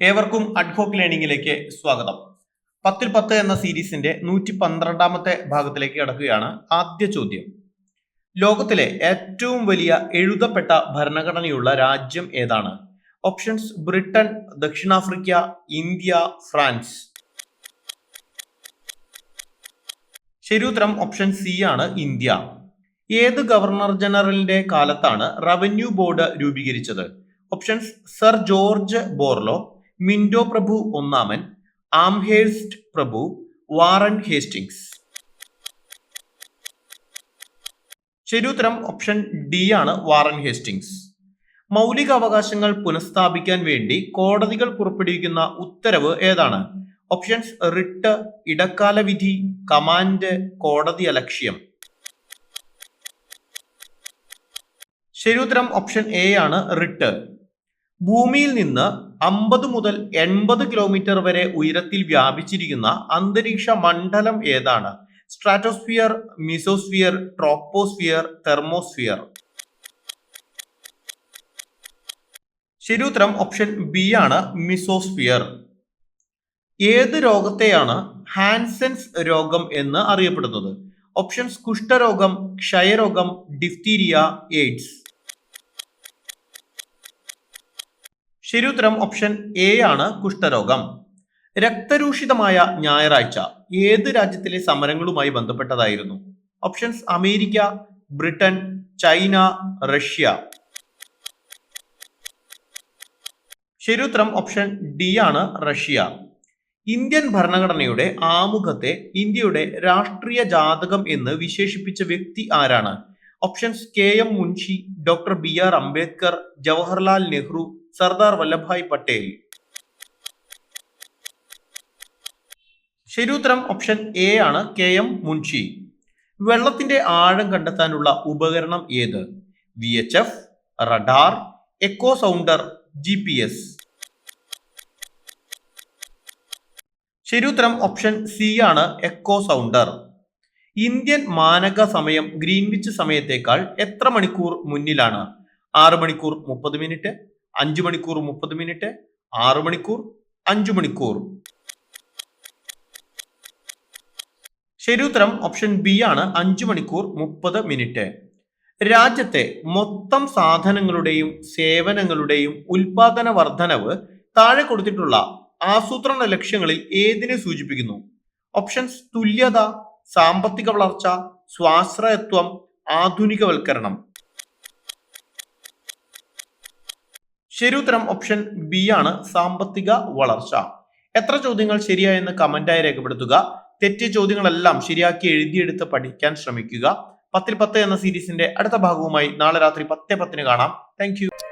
ഏവർക്കും അഡ്ഹോക്ക് ലേണിംഗിലേക്ക് സ്വാഗതം. പത്തിൽ പത്ത് എന്ന സീരീസിന്റെ നൂറ്റി പന്ത്രണ്ടാമത്തെ ഭാഗത്തിലേക്ക് കടക്കുകയാണ് ആദ്യ ചോദ്യം. ലോകത്തിലെ ഏറ്റവും വലിയ എഴുതപ്പെട്ട ഭരണഘടനയുള്ള രാജ്യം ഏതാണ്? ഓപ്ഷൻസ് ബ്രിട്ടൻ ദക്ഷിണാഫ്രിക്ക ഇന്ത്യ ഫ്രാൻസ്. ശരിയുത്തരം ഓപ്ഷൻ സി ആണ് ഇന്ത്യ. ഏത് ഗവർണർ ജനറലിന്റെ കാലത്താണ് റവന്യൂ ബോർഡ് രൂപീകരിച്ചത്? Options sir George Barlow Minto പ്രഭു ഒന്നാമൻ ആംഹേഴ്സ്റ്റ് പ്രഭു വാറൻ ഹേസ്റ്റിംഗ്സ്. ശരിയുത്തരം ഓപ്ഷൻ ഡി ആണ് വാറൻ ഹേസ്റ്റിംഗ്സ്. മൗലിക അവകാശങ്ങൾ പുനഃസ്ഥാപിക്കാൻ വേണ്ടി കോടതികൾ പുറപ്പെടുവിക്കുന്ന ഉത്തരവ് ഏതാണ്? ഓപ്ഷൻസ് റിട്ട് ഇടക്കാല വിധി കമാൻഡ് കോടതി അലക്ഷ്യം. ശരിയുത്തരം ഓപ്ഷൻ എ ആണ് റിട്ട്. ഭൂമിയിൽ നിന്ന് അമ്പത് മുതൽ എൺപത് കിലോമീറ്റർ വരെ ഉയരത്തിൽ വ്യാപിച്ചിരിക്കുന്ന അന്തരീക്ഷ മണ്ഡലം ഏതാണ്? സ്ട്രാറ്റോസ്ഫിയർ മിസോസ്ഫിയർ ട്രോപ്പോസ്ഫിയർ തെർമോസ്ഫിയർ ശരിയുത്തരം ഓപ്ഷൻ ബി ആണ് മിസോസ്ഫിയർ ഏത് രോഗത്തെയാണ് ഹാൻസെൻസ് രോഗം എന്ന് അറിയപ്പെടുന്നത്? ഓപ്ഷൻസ് കുഷ്ഠരോഗം ക്ഷയരോഗം ഡിഫ്തീരിയ എയ്ഡ്സ് ശരിയുത്തരം ഓപ്ഷൻ എ ആണ് കുഷ്ഠരോഗം. രക്തരൂഷിതമായ ഞായറാഴ്ച ഏത് രാജ്യത്തിലെ സമരങ്ങളുമായി ബന്ധപ്പെട്ടതായിരുന്നു? Options America Britain China Russia. ശരിയുത്തരം ഓപ്ഷൻ ഡി ആണ് റഷ്യ. ഇന്ത്യൻ ഭരണഘടനയുടെ ആമുഖത്തെ ഇന്ത്യയുടെ രാഷ്ട്രീയ ജാതകം എന്ന് വിശേഷിപ്പിച്ച വ്യക്തി ആരാണ്? Options K M Munshi doctor B R Ambedkar Jawaharlal Nehru Sardar Vallabhbhai Patel. ശരിയുത്തരം ഓപ്ഷൻ എ ആണ് കെ എം മുൻഷി. വെള്ളത്തിന്റെ ആഴം കണ്ടെത്താനുള്ള ഉപകരണം ഏത്? V H F radar echo sounder G P S. ശരിയുത്തരം ഓപ്ഷൻ സി ആണ് എക്കോ സൗണ്ടർ. ഇന്ത്യൻ മാനക സമയം ഗ്രീൻവിച്ച് സമയത്തേക്കാൾ എത്ര മണിക്കൂർ മുന്നിലാണ്? ആറ് മണിക്കൂർ മുപ്പത് മിനിറ്റ് അഞ്ച് മണിക്കൂർ മുപ്പത് മിനിറ്റ് ആറ് മണിക്കൂർ അഞ്ചു മണിക്കൂർ. ശരി ഉത്തരം ഓപ്ഷൻ ബി ആണ്. അഞ്ചു മണിക്കൂർ മുപ്പത് മിനിറ്റ്. രാജ്യത്തെ മൊത്തം സാധനങ്ങളുടെയും സേവനങ്ങളുടെയും ഉൽപാദന വർധനവ് താഴെ കൊടുത്തിട്ടുള്ള ആസൂത്രണ ലക്ഷ്യങ്ങളിൽ ഏതിനെ സൂചിപ്പിക്കുന്നു? ഓപ്ഷൻസ് തുല്യത സാമ്പത്തിക വളർച്ച സ്വാശ്രയത്വം ആധുനികവൽക്കരണം. ശരിയുത്തരം ഓപ്ഷൻ ബി ആണ് സാമ്പത്തിക വളർച്ച. എത്ര ചോദ്യങ്ങൾ ശരിയായെന്ന് കമന്റായി രേഖപ്പെടുത്തുക. തെറ്റിയ ചോദ്യങ്ങളെല്ലാം ശരിയാക്കി എഴുതിയെടുത്ത് പഠിക്കാൻ ശ്രമിക്കുക. പത്തിൽ പത്ത് എന്ന സീരീസിന്റെ അടുത്ത ഭാഗവുമായി നാളെ രാത്രി പത്തേ പത്തിന് കാണാം. താങ്ക്